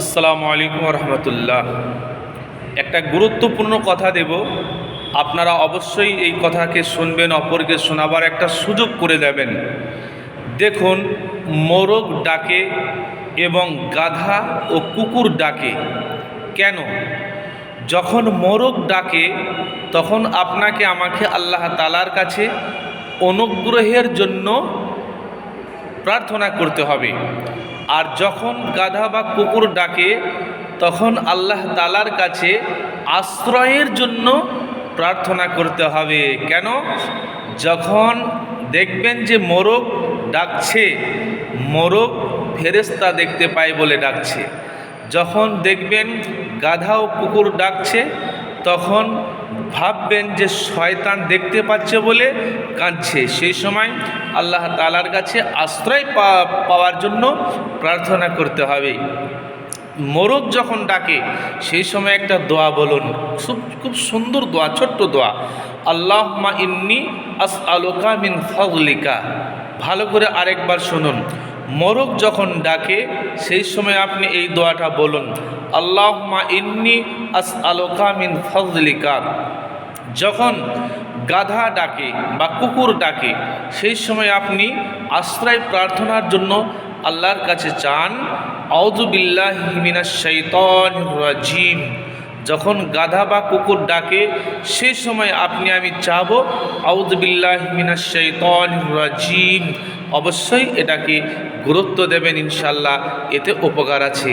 আসসালামু আলাইকুম রহমতুল্লাহ একটা গুরুত্বপূর্ণ কথা দেব। আপনারা অবশ্যই এই কথাকে শুনবেন, অপরকে শোনাবার একটা সুযোগ করে দেবেন। দেখুন, মোরগ ডাকে এবং গাধা ও কুকুর ডাকে। কেন? যখন মোরগ ডাকে, তখন আপনাকে আমাকে আল্লাহ তালার কাছে অনুগ্রহের জন্য প্রার্থনা করতে হবে। আর যখন গাধা বা কুকুর ডাকে, তখন আল্লাহ তালার কাছে আশ্রয়ের জন্য প্রার্থনা করতে হবে। কেন? যখন দেখবেন যে মোরগ ডাকছে, মোরগ ফেরেস্তা দেখতে পায় বলে ডাকছে। যখন দেখবেন গাধা ও কুকুর ডাকছে তখন ভাববেন যে শয়তান দেখতে পাচ্ছে বলে কাঁদছে। সেই সময় আল্লাহ তালার কাছে আশ্রয় পাওয়ার জন্য প্রার্থনা করতে হবে। মোরগ যখন ডাকে, সেই সময় একটা দোয়া বলুন। খুব খুব সুন্দর দোয়া, ছোট্ট দোয়া। আল্লাহ মা ইন্নি আস আলোকা মিন ফজলিকা ভালো করে আরেকবার শুনুন। মোরগ যখন ডাকে, সেই সময় আপনি এই দোয়াটা বলুন আল্লাহ মা ইন্নি আস আলোকা মিন ফজলিকা যখন গাধা ডাকে বা কুকুর ডাকে, সেই সময় আপনি আশ্রয় প্রার্থনার জন্য আল্লাহর কাছে চান আউজুবিল্লাহ হিমিনা শৈতন রাজিম। যখন গাধা বা কুকুর ডাকে, সে সময় আপনি, আমি চাব আউজবিল্লাহ হিমিনা শৈতন রাজিম। অবশ্যই এটাকে গুরুত্ব দেবেন ইনশাল্লাহ এতে উপকার আছে।